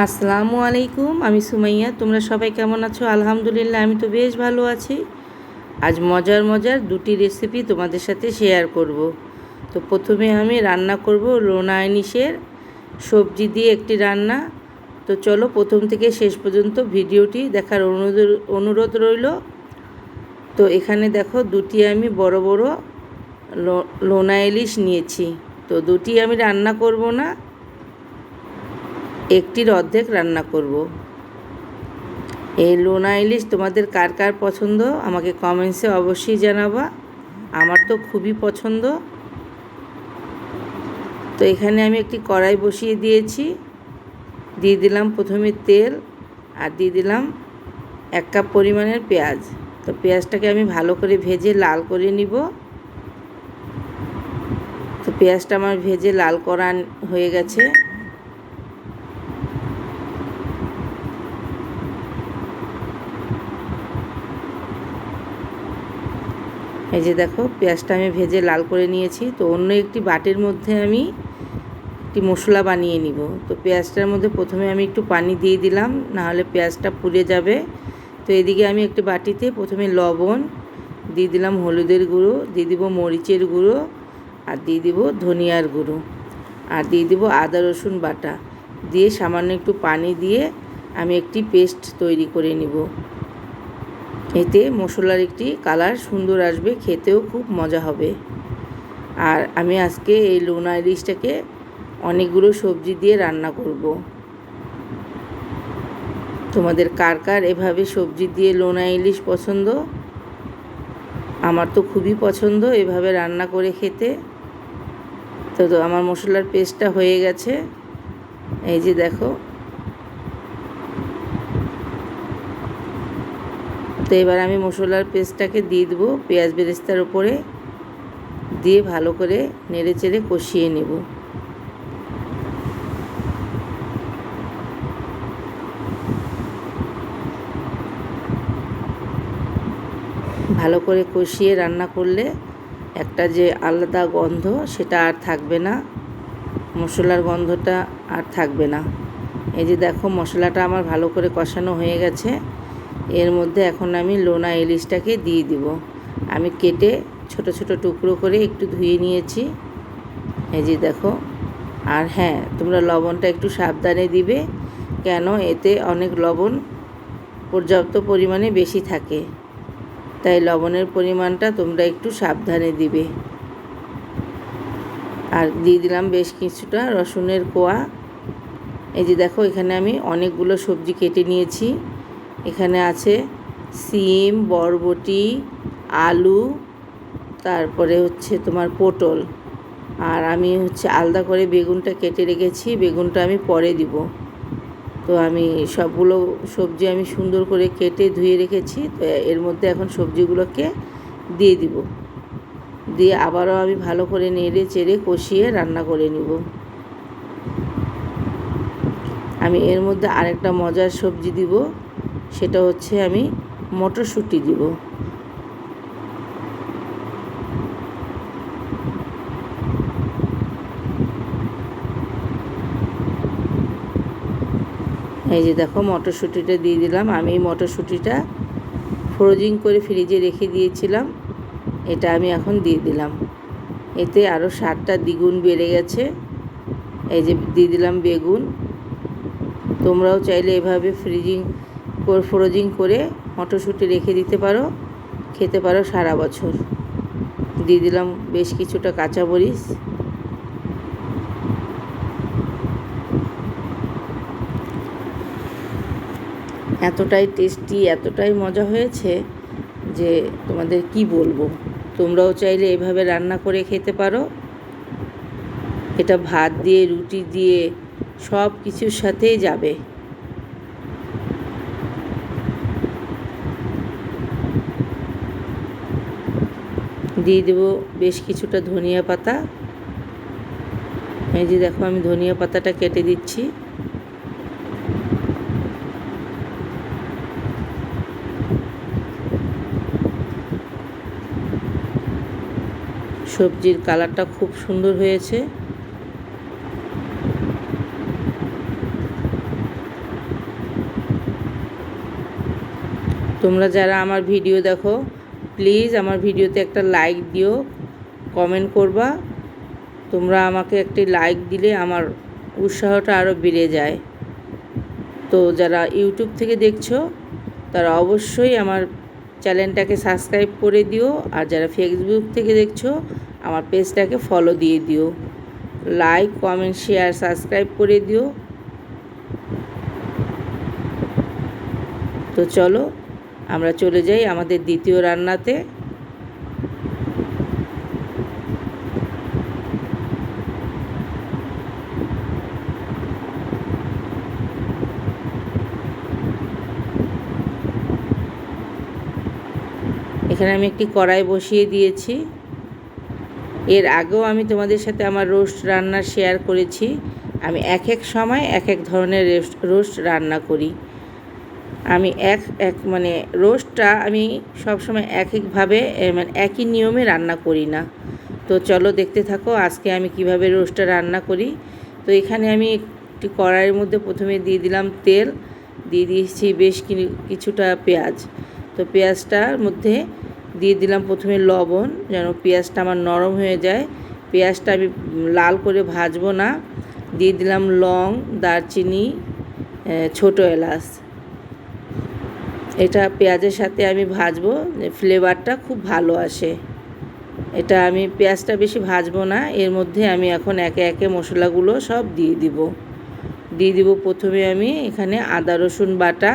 আসসালামু আলাইকুম, আমি সুমাইয়া, তোমরা সবাই কেমন আছো? আলহামদুলিল্লাহ, আমি তো বেশ ভালো আছি। আজ মজার মজার দুটি রেসিপি তোমাদের সাথে শেয়ার করব। তো প্রথমে আমি রান্না করব লোনা আইনিসের সবজি দিয়ে একটি রান্না। তো চলো প্রথম থেকে শেষ পর্যন্ত ভিডিওটি দেখার অনুরোধ অনুরোধ রইল। তো এখানে দেখো, দুটি আমি বড় বড় লোনা ইলিশ নিয়েছি। তো দুটি আমি রান্না করব না। একটির অর্ধেক রান্না করব। এই লোনা ইলিশ তোমাদের কার কার পছন্দ আমাকে কমেন্টসে অবশ্যই জানাবা। আমার তো খুবই পছন্দ। তো এখানে আমি একটি কড়াই বসিয়ে দিয়েছি। দিয়ে দিলাম প্রথমে তেল আর দিয়ে দিলাম এক কাপ পরিমাণের পেঁয়াজ। তো পেঁয়াজটাকে আমি ভালো করে ভেজে লাল করে নিব। তো পেঁয়াজটা আমার ভেজে লাল করা হয়ে গেছে। এই যে দেখো, পেঁয়াজটা আমি ভেজে লাল করে নিয়েছি। তো অন্য একটি বাটির মধ্যে আমি একটি মশলা বানিয়ে নিব। তো পেঁয়াজটার মধ্যে প্রথমে আমি একটু পানি দিয়ে দিলাম, নাহলে পেঁয়াজটা পুড়ে যাবে। তো এদিকে আমি একটি বাটিতে প্রথমে লবণ, দিয়ে দিলাম হলুদের গুঁড়ো, দিয়ে দিব মরিচের গুঁড়ো, আর দিয়ে দিব ধনিয়ার গুঁড়ো, আর দিয়ে দিব আদা, রসুন বাটা। দিয়ে সামান্য একটু পানি দিয়ে আমি একটি পেস্ট তৈরি করে নিব। এতে মশলার একটি কালার সুন্দর আসবে, খেতেও খুব মজা হবে। আর আমি আজকে এই লোনা ইলিশটাকে অনেকগুলো সবজি দিয়ে রান্না করব। তোমাদের কার কার এভাবে সবজি দিয়ে লোনা ইলিশ পছন্দ? আমার তো খুবই পছন্দ এভাবে রান্না করে খেতে। তো, আমার মশলার পেস্টটা হয়ে গেছে। এই যে দেখো তো এবার আমি মশলার পেস্টটাকে দিয়ে দেবো পেঁয়াজ বেরেস্তার উপরে দিয়ে ভালো করে নেড়ে চেড়ে কষিয়ে নেব। ভালো করে কষিয়ে রান্না করলে একটা যে আলাদা গন্ধ সেটা আর থাকবে না, মশলার গন্ধটা আর থাকবে না। এই যে দেখো মশলাটা আমার ভালো করে কষানো হয়ে গেছে। এর মধ্যে এখন আমি লোনা ইলিশটাকে দিয়ে দিব। আমি কেটে ছোট ছোট টুকরো করে একটু ধুয়ে নিয়েছি। এই যে দেখো। আর হ্যাঁ তোমরা লবণটা একটু সাবধানে দিবে, কেন এতে অনেক লবণ পর্যাপ্ত পরিমাণে বেশি থাকে। তাই লবণের পরিমাণটা তোমরা একটু সাবধানে দিবে। আর দিয়ে দিলাম বেশ কিছুটা রসুনের কোয়া। এই যে দেখো, এখানে আমি অনেকগুলো সবজি কেটে নিয়েছি। এখানে আছে সিম, বরবটি, আলু, তারপরে হচ্ছে তোমার পটল। আর আমি হচ্ছে আলাদা করে বেগুনটা কেটে রেখেছি, বেগুনটা আমি পরে দিব। তো আমি সবগুলো সবজি আমি সুন্দর করে কেটে ধুয়ে রেখেছি, তো এর মধ্যে এখন সবজিগুলোকে দিয়ে দিব। দিয়ে আবারও আমি ভালো করে নেড়ে চেড়ে কষিয়ে রান্না করে নিব। আমি এর মধ্যে আরেকটা মজার সবজি দিব। সেটা হচ্ছে আমি মটরশুঁটি দিব। এই যে দেখো মটরশুঁটিটা দিয়ে দিলাম। আমি মটরশুঁটিটা ফ্রোজিং করে ফ্রিজে রেখে দিয়েছিলাম। এটা আমি এখন দিয়ে দিলাম। এতে আরও স্বাদটা দ্বিগুণ বেড়ে গেছে। এই যে দিয়ে দিলাম বেগুন। তোমরাও চাইলে এভাবে ফ্রিজিং ফ্রোজিং করে মটরশুঁটি রেখে দিতে পারো, খেতে পারো সারা বছর। দিয়ে দিলাম বেশ কিছুটা কাঁচা মরিচ। এতটাই টেস্টি, এতটাই মজা হয়েছে যে তোমাদের কি বলব? তোমরাও চাইলে এভাবে রান্না করে খেতে পারো। এটা ভাত দিয়ে, রুটি দিয়ে সব কিছুর সাথেই যাবে। দিয়ে দেবো বেশ কিছুটা ধনিয়া পাতা। এই যে দেখো, আমি ধনিয়া পাতাটা কেটে দিচ্ছি। সবজির কালারটা খুব সুন্দর হয়েছে। তোমরা যারা আমার ভিডিও দেখো প্লিজ আমার ভিডিওতে একটা লাইক দিও কমেন্ট করবা। তোমরা আমাকে একটি লাইক দিলে আমার উৎসাহটা আরও বেড়ে যায়। তো যারা ইউটিউব থেকে দেখছ, তারা অবশ্যই আমার চ্যানেলটাকে সাবস্ক্রাইব করে দিও। আর যারা ফেসবুক থেকে দেখছ, আমার পেজটাকে ফলো দিয়ে দিও। লাইক কমেন্ট শেয়ার সাবস্ক্রাইব করে দিও। তো চলো আমরা চলে যাই আমাদের দ্বিতীয় রান্নাতে। এখানে আমি একটি কড়াই বসিয়ে দিয়েছি। এর আগেও আমি তোমাদের সাথে আমার রোস্ট রান্না শেয়ার করেছি। আমি এক এক সময় এক এক ধরনের রোস্ট রান্না করি। আমি এক এক মানে রোস্টটা আমি সবসময় এক একভাবে মানে একই নিয়মে রান্না করি না। তো চলো দেখতে থাকো আজকে আমি কীভাবে রোস্টটা রান্না করি। তো এখানে আমি একটি কড়াইয়ের মধ্যে প্রথমে দিয়ে দিলাম তেল, দিয়ে দিয়েছি বেশ কিছুটা পেঁয়াজ। তো পেঁয়াজটার মধ্যে দিয়ে দিলাম প্রথমে লবণ, যেন পেঁয়াজটা আমার নরম হয়ে যায়। পেঁয়াজটা আমি লাল করে ভাজবো না। দিয়ে দিলাম লং, দারচিনি ছোটো এলাচ। এটা পেঁয়াজের সাথে আমি ভাজবো, ফ্লেভারটা খুব ভালো আসে। এটা আমি পেঁয়াজটা বেশি ভাজবো না, এর মধ্যে আমি এখন একে একে মশলাগুলো সব দিয়ে দিব। দিয়ে দিব প্রথমে আমি এখানে আদা, রসুন বাটা।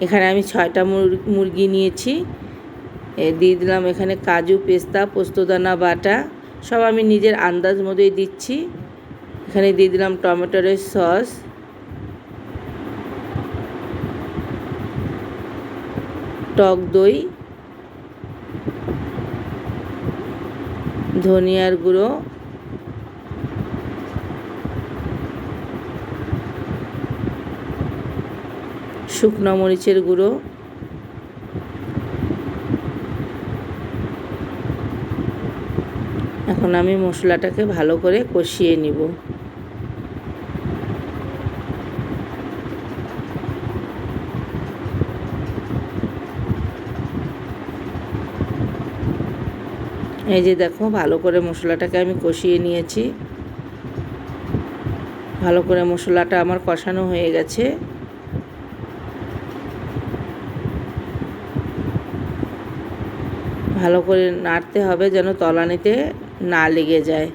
এখানে আমি ছয়টা মুরগি নিয়েছি। দিয়ে দিলাম এখানে কাজু, পেস্তা, পোস্তদানা, বাটা। সব আমি নিজের আন্দাজ মতোই দিচ্ছি। এখানে দিয়ে দিলাম টমেটোরের সস। টক দই ধনিয়ার গুঁড়ো শুকনো মরিচের গুঁড়ো এখন আমি মশলাটাকে ভালো করে কষিয়ে নিব। এই যে দেখো, ভালো করে মশলাটাকে আমি কষিয়ে নিয়েছি। ভালো করে মশলাটা আমার কষানো হয়ে গেছে। ভালো করে নাড়তে হবে যেন তলানিতে না লেগে যায়।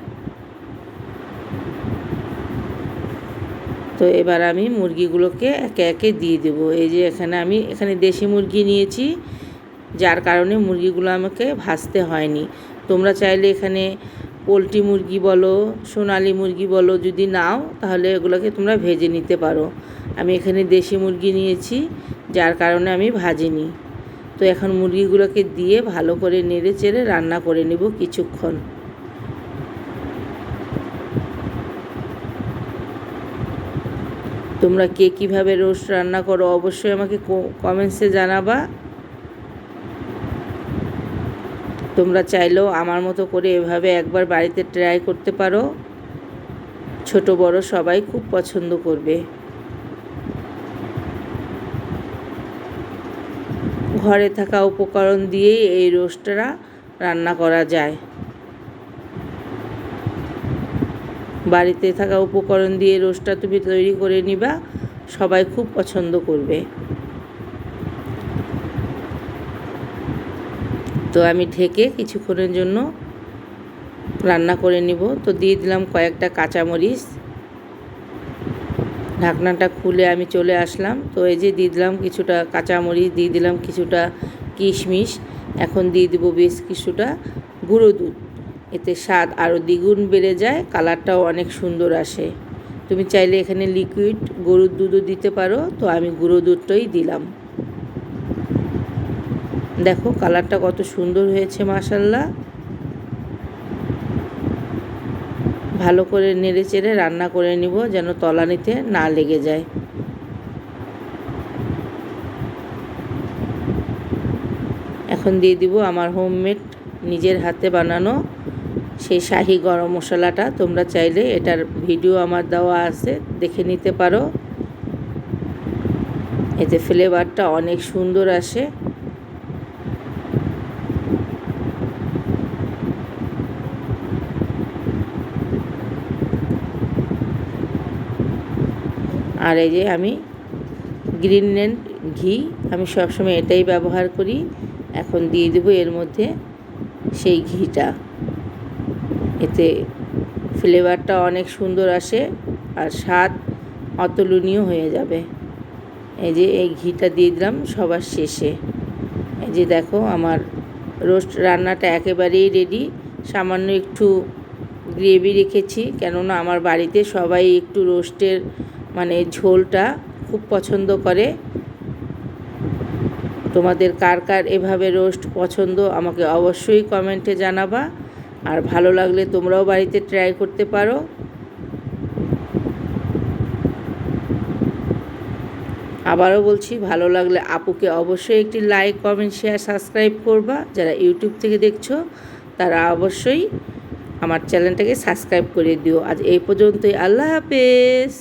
তো এবার আমি মুরগিগুলোকে একে একে দিয়ে দেবো। এই যে এখানে আমি, এখানে দেশি মুরগি নিয়েছি, যার কারণে মুরগিগুলো আমাকে ভাজতে হয়নি। তোমরা চাইলে এখানে পোলট্রি মুরগি বলো, সোনালি মুরগি বলো যদি নাও, তাহলে এগুলোকে তোমরা ভেজে নিতে পারো। আমি এখানে দেশি মুরগি নিয়েছি, যার কারণে আমি ভাজিনি। তো এখন মুরগিগুলোকে দিয়ে ভালো করে নেড়ে চেড়ে রান্না করে নেব কিছুক্ষণ। তোমরা কে কীভাবে রোস্ট রান্না করো অবশ্যই আমাকে কমেন্টসে জানাবা। তোমরা চাইলেও আমার মতো করে এভাবে একবার বাড়িতে ট্রাই করতে পারো। ছোট, বড় সবাই খুব পছন্দ করবে। ঘরে থাকা উপকরণ দিয়েই এই রোস্টটা রান্না করা যায়। বাড়িতে থাকা উপকরণ দিয়ে রোস্টটা তুমি তৈরি করে নিবা, সবাই খুব পছন্দ করবে। তো আমি ঢেকে কিছুক্ষণের জন্য রান্না করে নিব। তো দিয়ে দিলাম কয়েকটা কাঁচামরিচ। ঢাকনাটা খুলে আমি চলে আসলাম। তো এই যে দিয়ে দিলাম কিছুটা কাঁচামরিচ, দিয়ে দিলাম কিছুটা কিশমিশ। এখন দিয়ে দিব বেশ কিছুটা গুঁড়ো দুধ। এতে স্বাদ আরও দ্বিগুণ বেড়ে যায়, কালারটাও অনেক সুন্দর আসে। তুমি চাইলে এখানে লিকুইড গরুর দুধও দিতে পারো। তো আমি গুঁড়ো দুধটাই দিলাম। দেখো, কালারটা কত সুন্দর হয়েছে মাসাল্লাহ ভালো করে নেড়ে চেড়ে রান্না করে নিব যেন তলানিতে না লেগে যায়। এখন দিয়ে দিব আমার হোমমেড, নিজের হাতে বানানো সেই শাহি গরম মশলাটা। তোমরা চাইলে এটার ভিডিও আমার দেওয়া আছে, দেখে নিতে পারো। এতে ফ্লেভারটা অনেক সুন্দর আসে। আর এই যে আমি গ্রিন গ্রিনল্যান্ড ঘি, আমি সবসময় এটাই ব্যবহার করি। এখন দিয়ে দেবো এর মধ্যে সেই ঘিটা। এতে ফ্লেভারটা অনেক সুন্দর আসে আর স্বাদ অতুলনীয় হয়ে যাবে। এই যে এই ঘিটা দিয়ে দিলাম সবার শেষে। এই যে দেখো আমার রোস্ট রান্নাটা একেবারেই রেডি। সামান্য একটু গ্রেভি রেখেছি, কেননা আমার বাড়িতে সবাই একটু রোস্টের মানে ঝোলটা খুব পছন্দ করে। তোমাদের কার কার এভাবে রোস্ট পছন্দ আমাকে অবশ্যই কমেন্টে জানাবা। আর ভালো লাগলে তোমরাও বাড়িতে ট্রাই করতে পারো। আবারও বলছি, ভালো লাগলে আপুকে অবশ্যই একটি লাইক, কমেন্ট, শেয়ার, সাবস্ক্রাইব করবা। যারা ইউটিউব থেকে দেখছ, তারা অবশ্যই আমার চ্যানেলটাকে সাবস্ক্রাইব করে দিও। আজ এই পর্যন্তই। আল্লাহ হাফেজ।